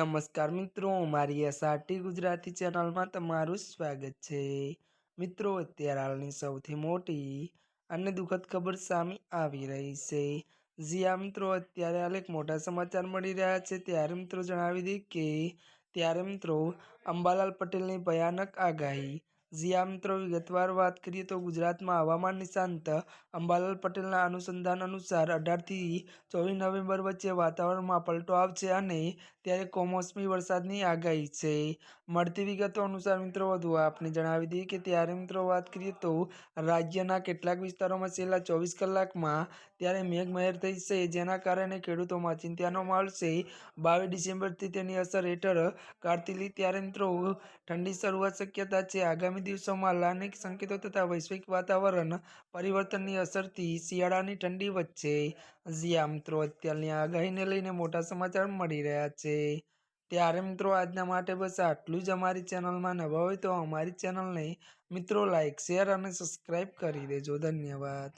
નમસ્કાર મિત્રો, મારી એસઆરટી ગુજરાતી ચેનલમાં તમારું સ્વાગત છે. મિત્રો, અત્યારે હાલની સૌથી મોટી અને દુઃખદ ખબર સામે આવી રહી છે. જ્યાં મિત્રો, અત્યારે હાલ એક મોટા સમાચાર મળી રહ્યા છે. ત્યારે મિત્રો જણાવી દઈએ કે, ત્યારે મિત્રો અંબાલાલ પટેલની ભયાનક આગાહી જ્યાં મિત્રો વિગતવાર વાત કરીએ તો ગુજરાતમાં હવામાન નિશાંત અંબાલાલ પટેલના અનુસંધાન અનુસાર અઢારથી ચોવીસ નવેમ્બર વચ્ચે વાતાવરણમાં પલટો આવશે અને ત્યારે કમોસમી વરસાદની આગાહી છે. મળતી વિગતો અનુસાર મિત્રો, વધુ આપને જણાવી દઈએ કે ત્યારે મિત્રો વાત કરીએ તો રાજ્યના કેટલાક વિસ્તારોમાં છેલ્લા ચોવીસ કલાકમાં ત્યારે મેઘમહેર થઈ છે, જેના કારણે ખેડૂતોમાં ચિંતાનો માહોલ છે. બાવીસ ડિસેમ્બરથી તેની અસર હેઠળ કાઢતી ત્યારે મિત્રો, ઠંડી શરૂઆત શક્યતા છે. આગામી દિવસોમાં લાનિક સંકેતો તથા વૈશ્વિક વાતાવરણ પરિવર્તનની અસરથી શિયાળાની ઠંડી વચ્ચે જ્યાં મિત્રો, અત્યારની આગાહીને લઈને મોટા સમાચાર મળી રહ્યા છે. ત્યારે મિત્રો, આજના માટે બસ આટલું જ. અમારી ચેનલમાં નવા હોય તો અમારી ચેનલને મિત્રો લાઇક શેર અને સબસ્ક્રાઈબ કરી દેજો. ધન્યવાદ.